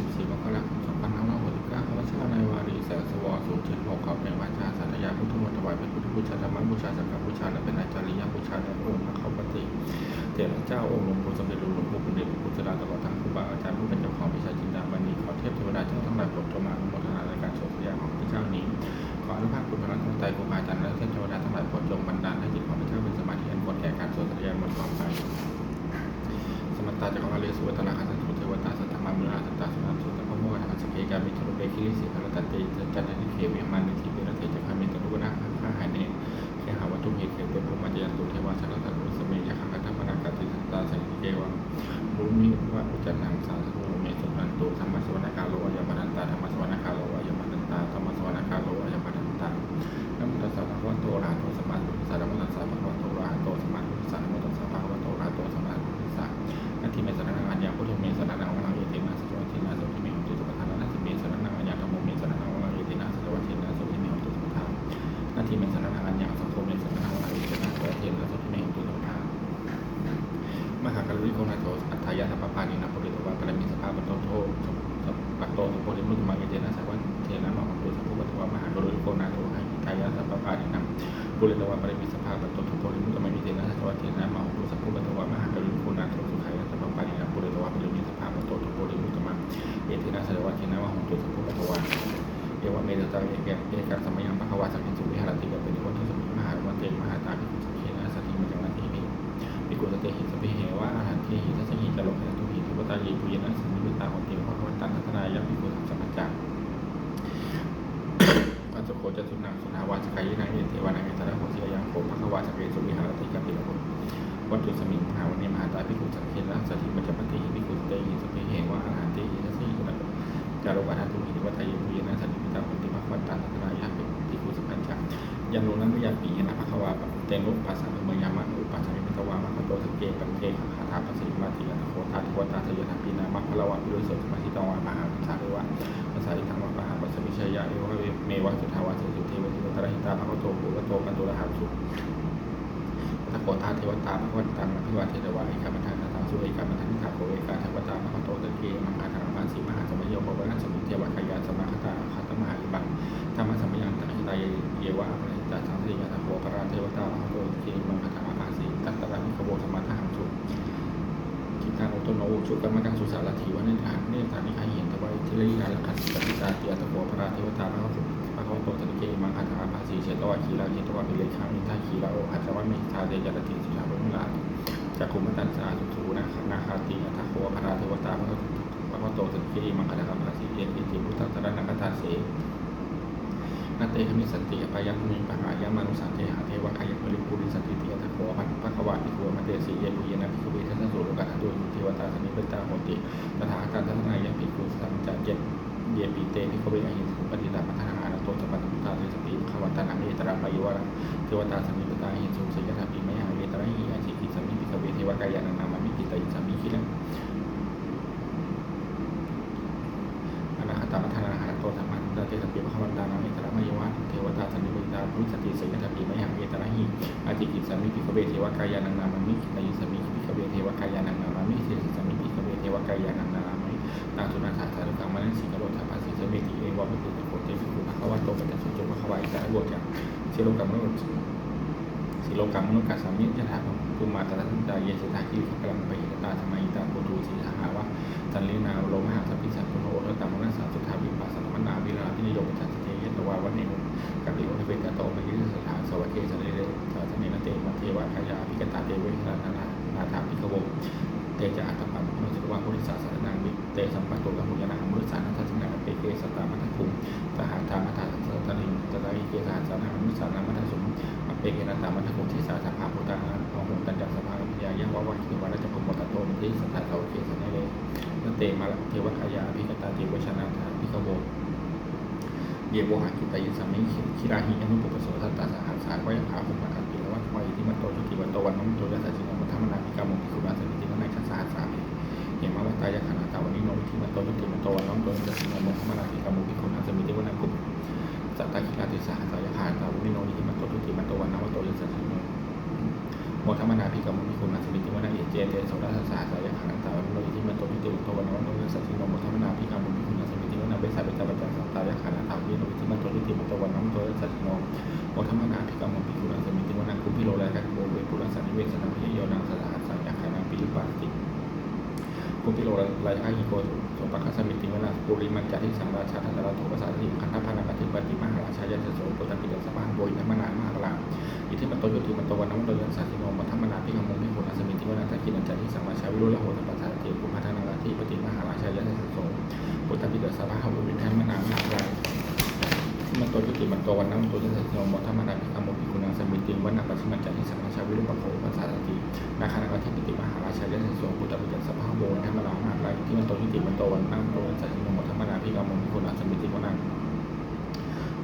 24 มกราคม 2569วัชรนาในวารีแสงสวอสูงถึง6ครับในวัชาสัญญาพุทธมนต์ถวายเป็นพุทธบูชาธรรมบูชาสังฆบูชาและเป็นอาจาริยบูชาและองค์พระเข้าปฏิเถรเจ้าองค์หลวงปู่สมเด็จหลวงปู่คุณเดชพุทธดาตลอดทั้งครูบาอาจารย์ผู้เป็นเจ้าของวิชาจินดาบันีขอเทพเทวดาเจ้าทั้งหลายโปรดโทมาโมทนาในการโสดยาของพระเจ้านี้ขออนุภาพคุณพระรัตนตรัยครูบาอาจารย์และเทพเทวดาทั้งหลายโปรดจงบันดาลให้จิตของพระเจ้าเป็นสมาธิอันกดแก่การโสดยาหมดความไปสมัตตาจักรวาลีสวัตนาคัน กามิทุรุเบคิลิสิรตันติจันนิเคเวมันนิทิเวรเทจักขามิตรุวนาข้าหายเนแค่หาวัตถุเหตุเขตเตปุมาจยันตุเทวาสัตตะรุสเมยะขังกัตถปนากาติสัตตาสังเกวังรู้มิวะอุจันนังสาสมุเมสุนันตุธรรมสวนากาโลยามัน เยตินาสวัตเทนะมะหุตุสัพพุปตวะเอวะเมตตาเอกเอกัสมัยังพระวาสังฆสุวิหารติกะเป็นคนที่สมิมหาวันเตมหาตาภิกษุสังฆนาสติมัจังนันทิมิภิกุสเตหิสปิเหวะอาหันเทหิทัสหิจโลกเหตุหิทิปตาเยปุยนะสัมมิตาหนเติพระวันตังคัตนายภิกุสัมปจังปัจจโคจตุนังสุนาวาสกายนังเอเทวานังเอตระโหสิยังโคภควาสังฆสุวิหารติกะเป็นคนวัตถุสมิงมหาวันเนมหาตาภิกุสังฆนาสติมัจจปติภิกุสเตหิสปิเหวะอาหันเทหิทัสหิ จารุปัฏฐานทุหิวัฏยิปุยนะสันติปิตาคนติภควตังสัตนายะเป็นที่กุสัพพัญจังยันโนนั้นไม่ยาปีนะภควาเตนุปัสสะเมยามะอุปัสสะมิตวามะคโตสังเกปันเทคาถาปัสสิมาติยะโคทาทิวตาทยะทัปีนามะพลวะวิโรสสมาธิตวามหาสาเรวะภาษาอิทังวะปะหาปัสสมิชยะเอวะเมวะสุทาวะสุเทวะทิวตระหิตาภควโตปุวโตกันตุระหัสุตะโกธาเทวตาภควตังพิวัตเทวะเอกามันทังทังสุเอกามันทังทาโคเอกาเทวตาภควโตสเกมังคาธรรมา สีมหาสมัยโยภวะสมิเทวะขยาสมาคตาคาตมหาอิบังธรรมสมัยยังตัิตายเยวะอภิตาสังสิยะตะโพปราเทวตาภควโตสเกมังคตาภาสีตัตตะมิขโวสมทหังสุกิการโอตโนสุกรรมกังสุสารถีวันนิทานเนตานิคายเห็นตะไวทิริยาลคันติตาเตียตะโพปราเทวตาภควโตภควโตสเกมังคตาภาสีเชตวะคีราเชตวะปิเลขังมิทาคีราโอหัจวัมิทาเดยะติสุชาบุมลาจักขุมตันสาสุทูนะนาคาติอัตโคปราเทวตาพระโโตสังเกตมังคลกรรมภาษีเยติพุทธัตรนักตาเสนัตเตคมิสันติปายัมมิปังอายามานุสันเทหะเทวะขยัปริปุริสันติเตียตะโคพันพระขวาติโกมาเตสีเยปุยนะภิกขุเวทัสสุโลกัตตุเทวตาสนิเปตาโหติตถาคตทัศนายภิกขุสัมจัเจเยปีเตภิกขุเวอหิสุปฏิดาปัฏฐานาโตตปัตตุตาเตสติขวัตตานังเอตระปายวะเทวตาสนิเปตาหิสุสยถาปิมยหาเวตระหิอาชิกิสมิภิกขุเวเทวกายานังนามามิกิตายิสมิคิลัง อนาคตมัทนาหาโตธรรมันตาเตสปิภวันตานังเอตระมยวะเทวตาสนิมิตาพุทธติสัยถาปิมยหาเวตระหิอาทิกิสามิภิกเวเทวกายานังนามามิกิตายิสามิภิกเวเทวกายานังนามามิเทสามิภิกเวเทวกายานังนามามิตาสุนาถาสารุกังมนัสสิกโรธาภาสิเสเมติเอวะภิกขุโคเตภิกขุภควะโตปัจจสุจุภควะอิสระบวกอย่างเชโลกัมมนุสิโลกัมมนุกัสสามิยถาภูมาตระทันตาเยสถาคิริขกลังไปตาธรรมอิตาโพตูสีหาวะจันลิน กับปิโอทเวกโตมยิสถาสวัสเกสเนเรสาสเนนเตมัเทวะขยาภิกตาเตวนานานานาถาภิกโวเตจะอัตปันมโนสุวังพุทธิสาสนังวิเตสัมปัตโตกัมุยนามุสานัทสนาเปเกสตามัทคุมสหาธามัทาสัตติตระอิเกสาสนามุสานามัทสุมเปเกนันตามัทคุมทิสาสภาพุทธาองหุตัญจสภาวิยายะวะวัคิวะรัจพุมมตโตมิทิสัทธาเสวเกสเนเรนเตมาเทวคายาภิกตาเทวิชนาธาภิกโว เยโวหากิตายิสามิคิราหิอนุปปโสทัตตาสหัสสาวยถาภูมิคันติละวัตวัยที่มันโตชุติวันโตวันน้องโตยัสสิโนมัทธมนาภิกรรมภิกขุนาสมิติมนัยชัสสหัสสามิเหมาวัตตายะขณาตาวันนี้โนที่มันโตชุติมันโตวันน้องโตยัสสิโนมัทธมนาภิกรรมภิกขุนาสมิติวันนัยกุมสัตตาคิราติสหัสสายขาตาวันนี้โนที่มันโตชุติมันโตวันน้องโตยัสสิโนโมทัมนาภิกรรมมิคุณนัสมิติวนาเอเจเตโสดาสสาสายขันตาวโนยิมันโตพิเตอุโตวันโนโนสัจจิโนโมทัมนาภิกรรมมิคุณนัสมิติวนาเบสาเบสาปัจจัสตายะขันตา วิโนยิมันโตพิตอุโตวันโนโนสัจจิโนโมทัมมนาภิกรรมมิคุณนัสมิติวนาคุพิโลแลกันโกเวปุรัสสนิเวสนาพิโยนังสสหัสสัญญาขันปิลิปาติคุปิโลรายาอิโกสมปัคสมิติวนาปุริมันจาริสังราชาทันตระโทภาษาทิคันธพานังกติปฏิมหาราชายาเสโสปุตติเดสมาโบยธรรมนามาปลาอิทิมันโตโยติมันโตวันนมโดยันสัติโนมัทธรรมนาพิกมงพิโหนสมิติวนาตะกินันจาริสังราชาวิโรลโหตปัสสาติปุพัฒนังกติปฏิมหาราชายาเสโสปุตติเดสมาหาบุริธรรมนามาปลา มันโตโยติมันโตวันนมโดยันสัติโนมธรรมนาพิกมงพิโหนสมิติวันาปัจฉิมัญจาริสังราชาวิโรปโขปัสสาตินาคานาคทิปิติมหาราชายาสโสปุตตปิเดสภาโบนธรรมนามาปลาที่มันโตยุติมันโตวันนั่งโตวันสัติโนมธรรมนาพิกมงพิโหนสมิติวันา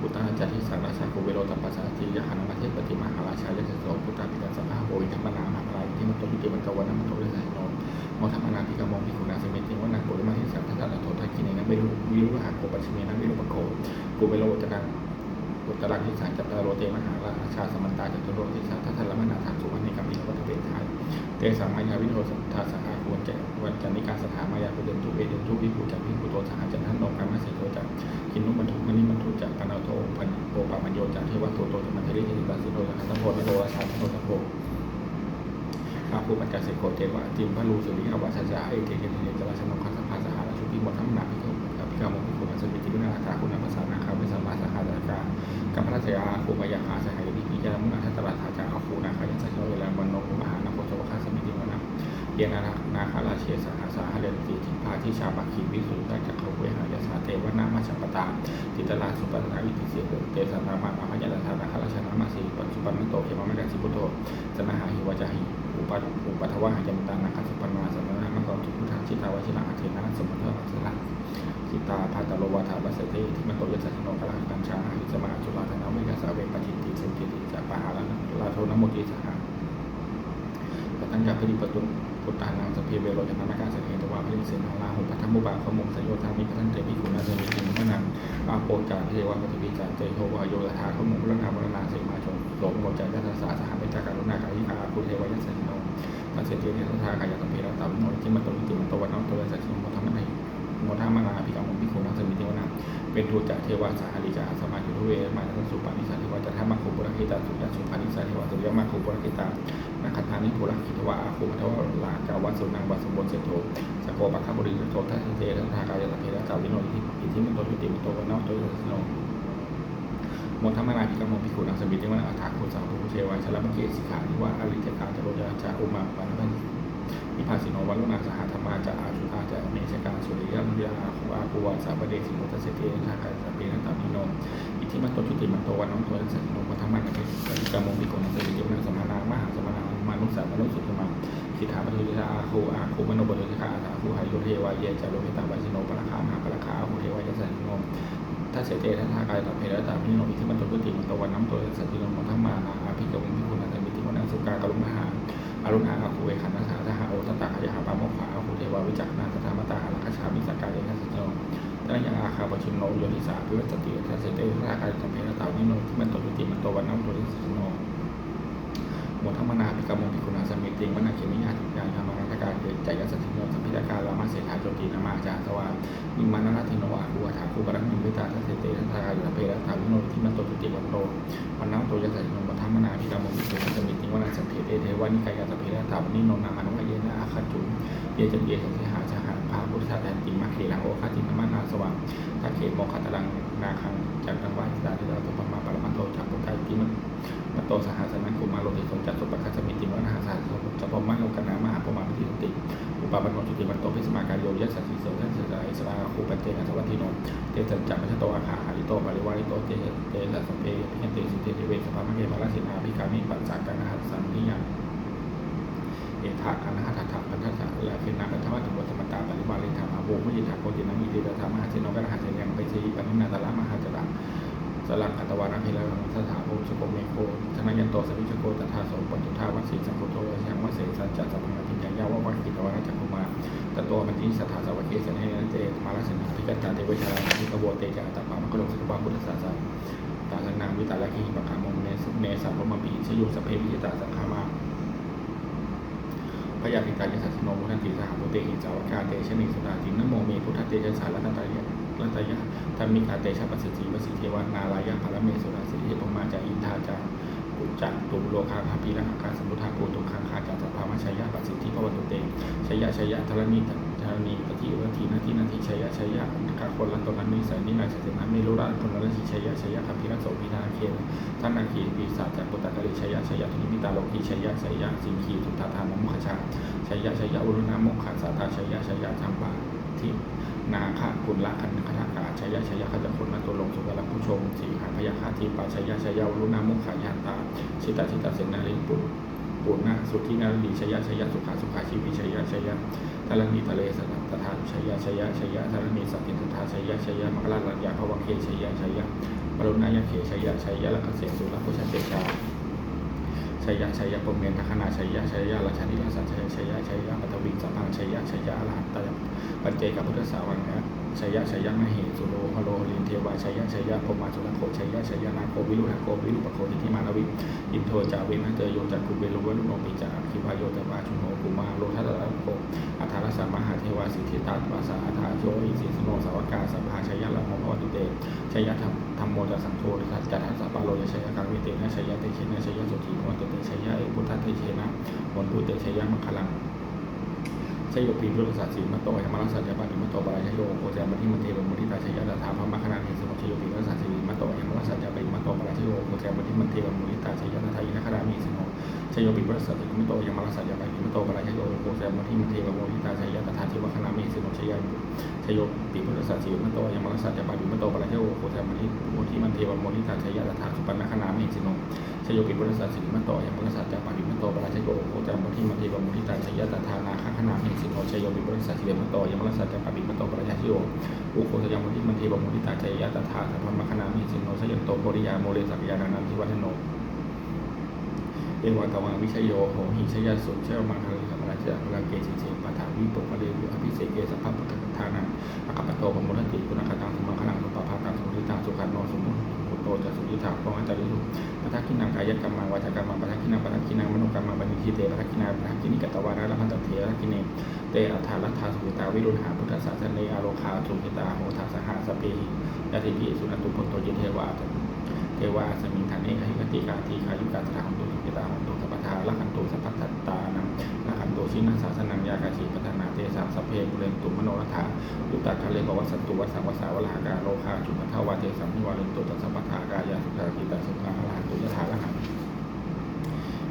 พุทธาจารย์ที่สังราชาโกเวโรตัปปัสสาติยะหันมาเทปฏิมหาราชายะโสพุทธาปิตัสภาโวยธรรมนามาลายที่มันตยุติมันตวันนั้นมันตวิสัยโน มธรรมนาพิกามองพิคุณาสมิติวนาโกริมาหิสัมทัตตะโททักินในนั้นไม่รู้วิรุหะโกปัชเมนะวิรุปโกกูเวโรจกังอุตรังทิสังจัตตาโรเตมหาราชาสมันตาจัตุโรติสาทัตตะละมนาถานสุวรรณิกัมมิวัตเตทายเตสัมมายาวิโรสัทธาสหาควรแจวันจันนิการสถามายาปุเดนตุเอเดนตุวิภูจักวิภูโตสหจันทันโนกามาสิโตจักกินนุบรรทุกมณีบรรทุกจากปนาโตพันโปปามัญโยจากเทวะโตโตจะมันเทริหิบาสิโตจากสัมโพธิโตราชาโตสัมโพ อาภูปัญจเสกโกเทวะจิมพระลูสุริอวัชจาเอเทเกเทเนจราชนงคัสภาสหาราชุปิมทัมนาภิกขุภิกามงคุณสมิติวินาคาคุณภาษานาคาเวสมาสหาราชากัมพระเสยาภูมายาคาสหายดิปิยามุนาทัตตราชาจาอาภูนาคายัสสะเวลาวันโนมหานโคจวคาสมิติวนาเยนานาคาราเชสหาสาหเรนติทิพาทิชาบัคคีวิสุทธิจักขเวหายาสาเทวนามาชปตาติตลาสุปัสนาอิติเสกเตสันนามาพยาธานาคาราชนามาสีปัจจุบันโตเขมาม่ได้สิพุโธสนาหาหิวจาหิ ปัอุปัทวะหายมตานาคัสปนาสมนามังกรทุพุทธาชิตาวชินาอาเทนะสมุทเทอัสละสิตาพัตโลวาทาบัสเตที่มันโตยัสสโนกลาคัญชาหิสมาจุลาธนาวิกาสาเวปจิตติสังเกติจะปะหาลนลาโทนโมติสหาปตัญญาปริปตุพุทธานังสเพเวโรจนานาการเสถียรตวาพลิเสนาลาหุปัทมุบาขมุงสยโยธามิพัทันเตปิคุณาเสมิติมนังอาโปจาเทวะปฏิปิจาเตโทวาโยธาขมุพระนามรณาเสมา ชนโสมโมจายัสสาสหเมตการุณาการิกาภูเทวยัสสิโนตัสเสติเนสัทธากายตัมเพระตัมโนจิมันตวิติมันตวันนตวันสัจจิโมธรรมนัยโมธรรมนาภิกรรมภิกขุนัสมิติวนาเป็นทูตจากเทวาสหริจาสมาจุทเวมาทัสุปานิสันเทวาจะทามาคุปุรกิตาสุยาสุปานิสันเทวาสุยามาคุปุรกิตานาคันธานิปุรกิตวะอาคุปทวะลากาวัสุนังวัสมบนเสโตสโกปัคคบุริโตทัสเตทัทากายตัมเพระกาวิโนอิทิมันตวิติมันตวันนตวันสัจจิโน มนธรรมนาภิกรมภิกขุนังสมิติวันอัฏฐาโคสาวภูเทวาชลมเกสิขานิวาอริจกาจโรยาจาอุมาปานพันนิพาสิโนวัลุนาสหธรรมาจาอาชุอาจาเมชกาสุริยมุยาคูอาคูวาสาปเดสิโมตัสเสเตนาคาสเปนันตามิโนอิทิมันโตจุติมันโตวันน้องตัวสันโนมธรรมนาภิกรรมภิกขุนังสมิติวันสมานามหาสมานามานุสามนุสุตมาสิทธาปทุติอาโคอาโคมโนบดุสิกาอาคูหายโยเทวายเยจาโลหิตาบาสิโนปะคามหาปะคาคูเทวายสันโน ถ้าเสเตทัทากายตัเพระตาพิโนมิที่มันตุกุติมันตวันน้ำตัวสัจจิโนมัทมานาอภิกวิพิคุณันตมิติวนังสุกากรุณาหาอรุณาอาคุเวขันธสาทหาโอตตาขยาปามขวาอาคุเทวาวิจักนาตถามตาลักชามิสกายนัสโนตั้งยังอาคาปชิมโนโยนิสาพิวัตติทัเสเตทัทากายตัเพระตาพิโนที่มันตุกุติมันตวันน้ำตัวสัจจิโนมดธรรมนาภิกรรมภิกุณาสมิติวนอาเขมิญาติญาณธรรมรัต การเกิดใจยสัจจิโนสัมพิทาการามาเสถาโจตีนามาจารสวามิมานาทินอาคูอาถาคูปรังมิมิตาทัศเตทัศกายาเพระทาวิโนที่มันโตติวันโตวันน้ำโตยัสสิโนมัทมนาพิรามมิโสสมิติวนาสัมเพเตเทวานิกายาสเพระทาวนิโนนามานุเยนะอาคาจจุเยจันเยสัสหา ชหาภาพุทธาแทนติมัคเคลังโอคาตินมานาสว่างตาเขโมคัตลังนาคังจากตังวาจิตาทิราตุปมาปรมันโตจากปุกายติมันมันโตสหาสนังคุมาโลติสนจัตุปคัสมิติวนาหาสาสพมะโลกนามหาปมาพิติอุปาปันโนจุติมันโตพิสมากายโยยัสสิโสทัสสะอิสราคูปัจเจนะสวัตถิโนเตจันจัมมัชโตอาคาหาริโตปาริวาริโตเตเตสัสเปพิเนเตสิเตเวสภามะเกมาลสินาภิกามิปัจจากานหัสสันนิยัง ถาคันหัตถะพันธัสสะและเป็นนาคันธวัตถุบทมตาปริวาริธรรมอาโวมุจิตาโกตินังอิติตถามหาเชโนกัรหัสยังไปสีปนินาตละมหาจรังสลังอัตวานาภิลังสถาโภชโกเมโกธนยันโตสวิชโกตถาโสปัจจุทาวัสีสังโฆโตวยังวเสสัจจะสัพพังติยังยาววัคคิตวานะจักขุมาตตัวมันที่สถาสวัคเคสเนเตมาลสินาภิกัตตาเตวิชาราภิกโวเตจาตปามกโลสุบาพุทธศาสนาตาสันนังวิตาลกิหิปะขามมเนสเนสัพพมปีชโยสเพวิจิตาสังขา ยาติกายสัสสโนมุทันติสหมุเตหิจาวกาเตชนิสุดาจินโมเมพุทธเตชะสารนัตตายะรัตยะธรรมิกาเตชะปัสสิทธิวสิเทวนาลายะพารเมสุราสิเทพมาจาอินทาจา กุจักตุโลคาคาพีระอาสมุทาปูตุคังคาจาสัพพามาชยะปัสสิทธิภวตุเตชยะชยะธรณีธรณีปฏิวัตินาทีนาทีชยะชยะกาคนละตนนั้นนิสัยนินาชเสนาไม่รู้ละคนละชิชยะชยะคาพีระโสพิธาเคนท่านนาคีปีศาจจากปุตตะกริชยะชยะทุนิมิตาโลกีชยะชยะสิงคีทุตตาธามมุขชาชยะชยะอุรุณามกขัสสาตาชยะชยะจำปาทินาคากุลละคันคทากา ชยะชยะขจคนนัตุลงสุกลผู้ชมสีหาพยาคาทีปาชยะชยะอุรุณามกขายาตาชิตาชิตาเสนาลิปุตปุณณสุทธินาลีชยะชยะสุขาสุขาชีวิชยะชยะทารณีทะเลสัตถานชยะชยะชยะทารณีสัพพิทุทาชยะชยะมกราลัญญาภวังเคชยะชยะบรุณายเขชยะชยะละกเสสุรพุชเตชาชัยยะชัยยะปมเมนทคณาชัยยะชัยยะราชานิราสันชัยชัยยะชัยยะปัตวิสัมพังชัยยะชัยยะอรหันตยปัจเจกพุทธสาวังนะ ชัยยะชัยยะมเหสุโลหโลลินเทวาชัยยะชัยยะพมาจุลโคชัยยะชัยยะนาโควิรุณโควิรุปโคทิทิมานวิอินโทจาเวนะเตโยจักกุเบโลวะลุโนปิจาคิวาโยตวาชุโนกุมาโลทัตตะโคอัฏฐารสามหาเทวาสิทธิตาตวาสาอัฏฐาโยอิสิสโนสาวกาสัมภาชัยยะละโมพติเตชัยยะธรรมธรรมโมจะสังโฆทัสจัตถสัพพะโลยชัยยะกังวิเตนะชัยยะเตเชนะชัยยะสุขีโมตเตชัยยะเอพุทธเตเชนะผลพุเตชยะมังคลัง ชโยปีพุทธศาสสีมัตโตยมรัสสัจจะปานิมัตโตปราชโยโกเจมัทิมันเทวมุทิตาชยดาธาพระมคณาเทสมุชโยปีพุทธศาสสีมัตโตยมรัสสัจจะปานิมัตโตปราชโยโกเจมัทิมันเทวมุทิตาชยดาธาอินครามีสิโนชโยปีพุทธศาสสีมัตโตยมรัสสัจจะปานิมัตโตปราชโยโกเจมัทิมันเทวมุทิตาชยดาธาทิวคณามีสิโนชยชโยปีพุทธศาสสีมัตโตยมรัสสัจจะปานิมัตโตปราชโยโกเจมัทิมันเทวมุทิตาชยดาธาสุปันนคณามีสิโน ชโยปิบริษัทสิริมัตโตยังบริษัทจากปาริมัตโตปราชโยโคจามทิมัติบมุทิตาชยตถานาคขณาเมสิโนชโยปิบริษัทสิริมัตโตยังบริษัทจากปาริมัตโตปราชโยอุโคจยมุทิมัติบมุทิตาชยตถาสัพมคณาเมสิโนชยโตโพริยาโมเลสักยานันทิวัฒโนเอวตวังวิชโยโหหิชยสุเชวมังคลิขมราชาพระเกจิเชปถาวิปปะเรวิอภิเศกเกสัพพะพุทธทานังอกัปโตปมุทติคุณคตังสุมังคลังสุปภาตังสุริตังสุขันโน ตโตจะสุริถาพงอัจจาริสุปัทกินังกายกรรมังวาจากรรมังปัทกินังปัทกินังมโนกรรมังบัญญิเตปัทกินังปัทกินิกตวานะละพันตเถระกิเนเตอัฏฐาลัทธาสุขิตาวิรุณหาพุทธศาสเนอโลคาสุขิตาโหทาสหาสเปหิยะติปิสุนันตุพุทโตยิเทวาเทวาสมิงฐานเนหิกติกาทีขายุกาตถาหันตุสุขิตาหันตุสัพพทาละขันตุสัพพัตตานังละขันตุชินะสาสนังยากาชีปัฒน เตสาสเพบุเรนตุมโนรัฐายุตตะคะเลปวัสสันตุวัสสังวสาวลากาโลคาจุมัทวาเทสัมมิวาเลนตุตัสสะปัทากายาสุขากิตาสุขาอรหันตุยะถาละหัน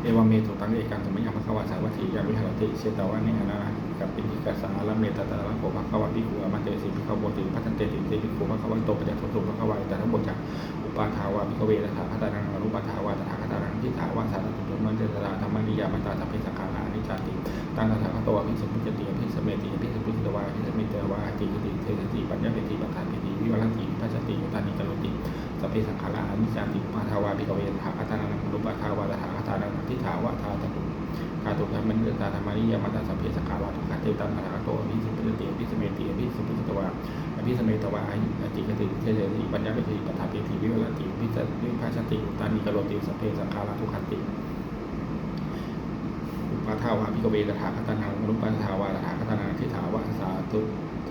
เอวเมตุตังเอกังสมัยยังพระขวาสาวัตถียาวิหารติเชตาวะเนนะกับปิณิกาสาละเมตตาละโภภควะพิขุอมันเตสิพิขวติพัฒนเตติเตพิขุภควะโตปัจจโตสุภควะแต่ทั้งหมดจากอุปาทาวะพิขเวตถาคตานังอนุปาทาวะตถาคตานังทิฏฐาวะสารตุมันเตตระธรรมนิยามตาสัพเพสังขาร จจติตังตถาคตวะพิสมุจติพิสเมติพิสมุจตวะพิสเมตวะติกติเทติปัญญาเปติปัฏฐานเปติวิวัลติปัจจติยุตานิกโลติสัพเพสังขารานิจจติปาทาวาปิกเวทาอัตานังรุปะทาวาตถาอัตานังพิถาวะทาตตุคาตุธรรมนิตาธรรมานิยมัตตสัพเพสังขาราทุกขเตตังตถาโตอภิสุปฏิเตอภิสเมติอภิสุปฏิตวาอภิสเมตวาอายุอติกติเทเทติปัญญาเปติปัฏฐานเปติวิวัลติวิจวิภาชติอุตานิกโลติสัพเพสังขาราทุกขติอุ ปาทาวาพิกเวตถาคตนังรุปะทาวาตถาคตนังทิถาวะสาตุ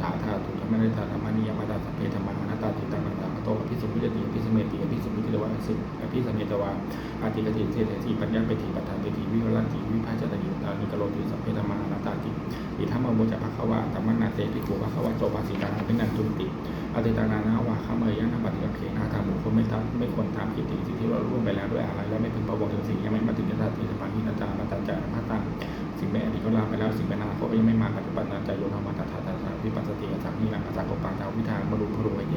สาธาตุธรรมนิตาธรรมนิยมัตตสัพเพธรรมานัตาติตังตถาโตอภิสุปฏิติอภิสเมติอภิสุปฏิตวาสิอภิสเมตวาอาติกติเทเทติปัญญาเปติปัฏฐานเปติวิวัลติวิภาชตติตานิกโลติสัพเพธรรมานัตาติอิทัมมโมจะภควาตัมมนาเตปิโกภควาโตปัสสิตานังเป็นนันตุติ อติตานานาวาข้าเมยยังนปฏิกังเขนาทางบุคคลไม่ทำไม่ควรทำกิจสิ่งที่เราร่วมไปแล้วด้วยอะไรและไม่พึงประวงถึงสิ่งยังไม่มาถึงยถาติสังหินาจามาตัญจามาตังสิ่งในอดีตก็ลาไปแล้วสิ่งในอนาคตยังไม่มาปัจจุบันนาใจโยธรรมตัทธาตาสาวิปัสสติอาจารย์นิรังอาจารย์กปังดาววิธานบรุพรุเย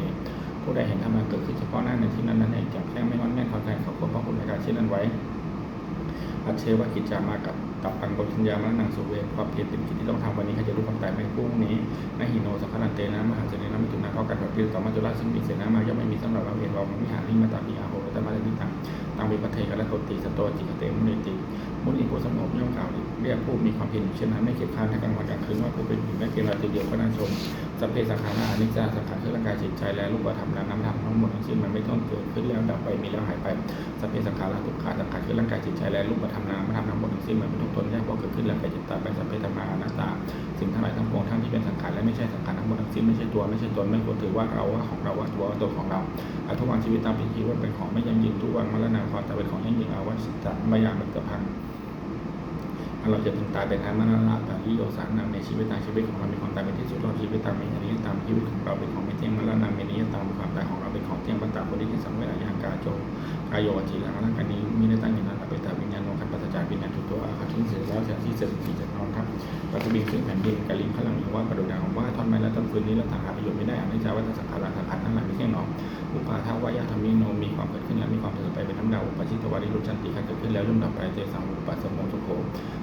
ผู้ใดเห็นธรรมะเกิดขึ้นเฉพาะหน้าในที่นั้นนั้นเองแก่แค่ไม่วันแม่นควาใจเขาควรพระคุณในการเช่นนั้นไว้อัจเชวกิจจามากับ กับปังบทัญญามรณังสุเวทความเพียรเป็นกิจที่ต้องทำวันนี้เขาจะรู้ความตายไม่พรุ่งนี้นะหิโนสังขารเตนะมหาเจเนนะมิถุนาเท่ากันกับเพียรต่อมาจุฬาซึ่งมีเสนามาย่อมไม่มีสำหรับเราเองเราไมันวิหาริมาตามีอาโหรัตมาเลนิตังตังวิปัเทกและโตติสตโตจิกเตมุนิติมุนิโกสมบย่อมกล่าวเรียกผู้มีความเพียรเช่นนั้นไม่เกียจค้านในกลางวันกลางคืนว่าผู้เป็นผู้ไม่เกียรติเดียวก็น่าชมสัพเพสังขารอนิจจาสังขารคือร่างกายจิตใจและรูปธรรมและน้ำธรรมทั้งหมดทั้งสิ้นมันไม่ต้องเกิดขึ้นแล้วดับไปมีแล้วหายไปสัพเพสังขารทุกขาสังขารคือร่างกายจิตใจและรูปธรรมนามธรรมทั้งหมด สิ้นเหมือนเป็นทุกข์ทนยกพราะเกิดขึ้นแล้วแก่จ็บตาไปสัพเพธรรมานัตา สิ่งทั้งหลายทั้งปวงทั้งที่เป็นสังขารและไม่ใช่สังขารทั้งหมดทั้งสิ้นไม่ใช่ตัวไม่ใช่ตนไม่ควรถือว่าเราว่าของเราว่าตัวว่าตัวของเราอาทุกวันชีวิตตามเป็นชีวิตเป็นของไม่ยั่งยืนทุกวันมรณะความแตายเป็นของยั่งยืนเอาวัชจัตมายามันจะพังเราจะถึงตายเป็นอันมรณะตาที่โยสานในชีวิตตามชีวิตของเรามีความตายเป็นที่สุดเราชีวิตตามมีอนิจจตามชีวิตของเราเป็นของไม่เที่ยงมรณะเมนิยตามความตายของเราเป็นของเที่ยงบรรดาบริที่สังเวชยางกาโจกายโยจิลังร่างกายนี้มีได้ตั้งอยู่นั้นเป็นแต่วิญญาณของค์การปัจจัยวิญญาณทุกตัวอาคาทิ้งเสร็จแล้วจะที่เสร็จสี่จากนอนครับปัจจุบันซึ่งแผ่นดินกาลิมพลังหรือว่ากระดูกดาวว่าท่อนไม้และต้นฟืนนี้เราทางหาประโยชน์ไม่ได้อนิจจาวัฏสังขารสังขารทั้งหลายไม่เที่ยงหนออุปาทาวายาธรรมิโนมีความเกิดขึ้นและมีความเสื่อมไปเป็นน้ำดาวอุปชิตวาริรุชันติการเกิดขึ้นแล้วย่อมดับไปเจสังอุปสมโมสุโข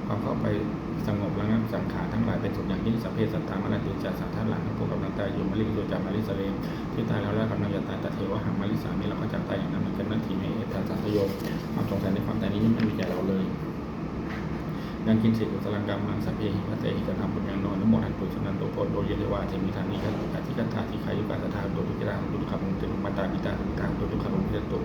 ความเข้าไปสงบระงับสังขารทั้งหลายเป็นสุดอย่างยิ่งสัพเพสัตตามรติจาสัตท่านหลังทั้งพวกกำลังตายอยู่มาลิโยจามาลิสเลมที่ตายแล้วและกำลังจะตายแต่เทวะหังมาลิสามีเราก็จะตายอย่างนั้นเหมือนกันนั่นทีในเอตสัตโยความสงสัยในความตายนี้ยังไม่มีแก่เราเลย ยังกินสิกุสลังกรรมมังสัพเพหิวัตเตหิกธรรมบุญญาโนนโมทันตุสนันโตโพโดเยเทวาเทมิธานิกันติกาทิกัตถาทิขายุกาสถาโตตุกิตาของตุตุขมุตุมาตาปิตาตุกิตาตุตุขับมุงเจตุ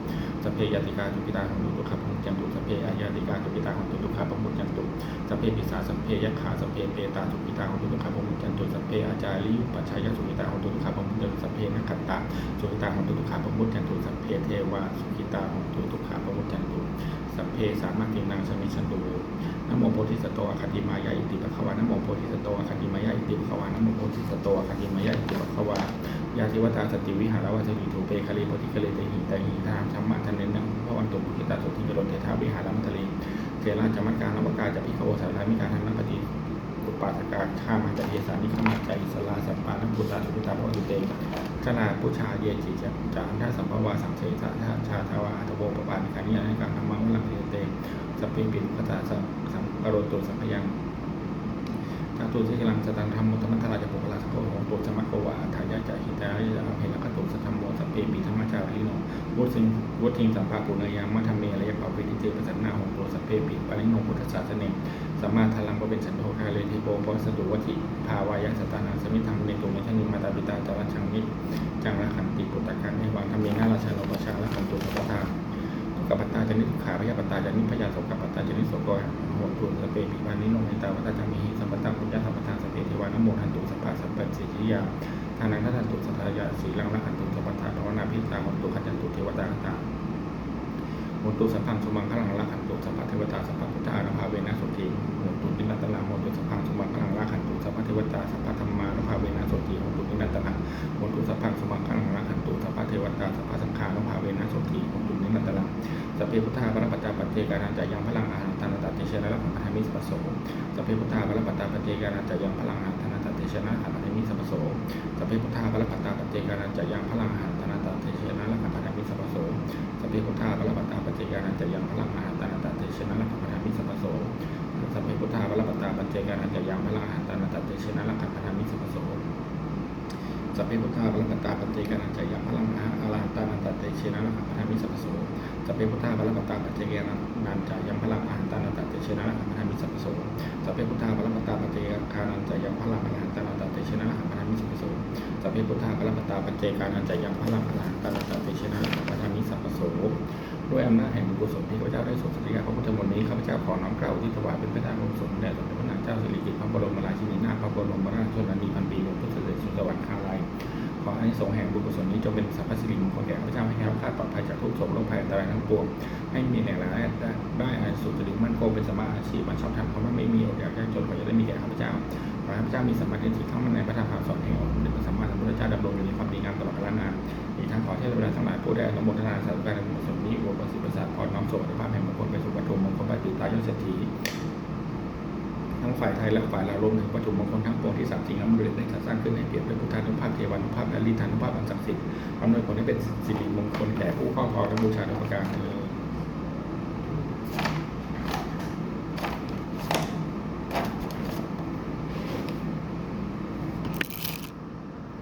สัพเพยติกาตุกิตาของตุตุขมุงจันตุสัพเพอายาติกาตุกิตาของตุตุขมุงจันตุสัพเพปิสาสัพเพยัคขาสัพเพเปตาสุกิตาของตุตุขะพมุจันตุสัพเพอาจาริยุปัชชายสุกิตาของตุตุขะพมุจันตุสัพเพนักขัตตาสุกิตาของตุตุขะพมุจันตุสัพเพเทวาสุกิตาของตุตุขะพมุจันตุสัพเพสามาตินังสมิชันตุ นโมโพธิสัตว์อคติมายาอิติปะคะวานโมโพธิสัตว์อคติมายาอิติปะคะวานโมโพธิสัตว์อคติมายาอิติปะคะวายาทิวตาสติวิหารวัชรีถูเปคาลีโพธิคเลเตหิตาหิทามธรรมะทันเนนังพระวันตุปุกิตาสุทิจโรเทธาวิหารมัทลีเทราจมัการนวกาจะพิฆโคสารมิการทันนัปฏิอุปาสกาข้ามาจะเยสานิขมาใจอิสลาสัปปานัพุตาสุพิตาพระตุเตชนาพุชาเยจิจจานาสัมภวาสังเสสะชาชาทาวาอัตโบปปานิการนิยานิการธรรมะวลังเเต สเปปินุปตาสัสัมปโรโตสัมพยังทาตุสิกำลังสตังธรรมมุตมัทธราจะปุกลาสโกโหตุสมัคโกวาทายาจะหิตายะอภิลักตุสัทธมโมสัพเปปิธรรมจาริโนวุฒิวุฒิสัมภาปุเนยามัทเมระยะปาปิติเตปสันนาหงตัวสัพเพปิปาริโนพุทธศาสเนสัมมาทลังปเป็นฉันโทคาเลทิโปปสตุวัติภาวายะสตานังสมิธังเนตุเมชนิมาตาปิตาจารัชังนิจังระขันติปุตตะกันในวังธรรมีนาราชาโนปชาละขันตุสัพพทา กขปัตาจนิขาพยาปตาจนิพยาโสกัปตาจนิโสกอยโหตุสเปปิปานิโนเมตาวัตจามิหิสัมปตังปุญญาสัมปทานสเปติวานโมทันตุสัพพะสัพพะสิจิยาทานังทันตุสัทธายาสีลังละอันตุสัพพทาภาวนาพิสาหนตุขันจันตุเทวตาตาหนตุสัพพังสมังขลังละขันตุสัพพะเทวตาสัพพะพุทธานุภา รปัตตาปัจจกานันจะยังพลังอาหารทานัตติเชนะขันธมิสัพพโสสัพเพพุทธาปรปัตตาปัจเจกานันจะยังพลังอาหานาตาเตเชนะละขันธมิสัพพโสสัพเพพุทธาปรปัตตาปัจเจกานันจะยังพลังอาหานาตาเตเชนะละขันธมิสัพพโสสัพเพพุทธาปรปัตตาปัจเจกานันจะยังพลังอาหานาตาเตเชนะละขันธมิสัพพโสสัพเพพุทธาปรปัตตาปัจเจกานันจะยัง เชนะละขันธมิสัพพโสสัพเพพุทธาปรปัตตาปัจเจกานันจะยังพลังอาหารตนาตาเตเชนะละขันธมิสัพพโสสัพเพพุทธาปรปัตตาปัจเจกานันจะยังพลังอาหารตนาตาเตเชนะละขันธมิสัพพโสสัพเพพุทธาปรปัตตาปัจเจกานันจะยังพลังพลังตานาตาเตชนะปัทามิสัพโสด้วยอำนาจแห่งบุญกุศลที่ข้าพเจ้าได้ส่งสัตยาพระพุทธมนต์นี้ข้าพเจ้าขอน้อมกล่าวที่ถวายเป็นพระทานกุศลแด่สมเด็จพระนางเจ้าสิริกิติ์พระบรมราชินีนาถพระบรมราชชนนีพันปีหลวงพุทธเด็จสุสวรรคาลัย ขอให้สงส์แห่งบุญกุศลนี้จงเป็นสัพพสิริมงคลแก่ข้าพเจ้าให้แคล้วคลาดปลอดภัยจากทุกโศกโรคภัยอันตรายทั้งปวงให้มีแหล่งรายได้ได้อายุสุจริตมั่นคงเป็นสมาอาชีพมันชอบทำคำว่าไม่มีอดอยากยากจนขอจะได้มีแก่ข้าพเจ้าขอให้พระเจ้ามีสมมาธิที่เข้ามาในพระธรรมคำสอนแห่งองค์เด็จพระสัมมาสัมพุทธเจ้าดำรงอยู่ในความดีงามตลอดกาลนานอีกทั้งขอเทพเจ้าทั้งหลายผู้ได้อนุโมทนาสาธุการในบุญกุศลนี้อวยพรสิประสาทพรน้อมส่งอัตภาพแห่งมงคลไปสู่ปฐมมงคลปฏิตายศเศรษฐี ทั้งฝ่ายไทยและฝ่ายลาวรวมถึงปฐมมงคลทั้งปวงที่สามจริงและมรดกได้จัดสร้างขึ้นให้เปรียบด้วยพุทธานุภาพเทวานุภาพและลิธานุภาพอันศักดิ์สิทธิ์อำนวยผลให้เป็นสิริมงคลแก่ผู้ครอบครองและบูชาโดยประการเถิด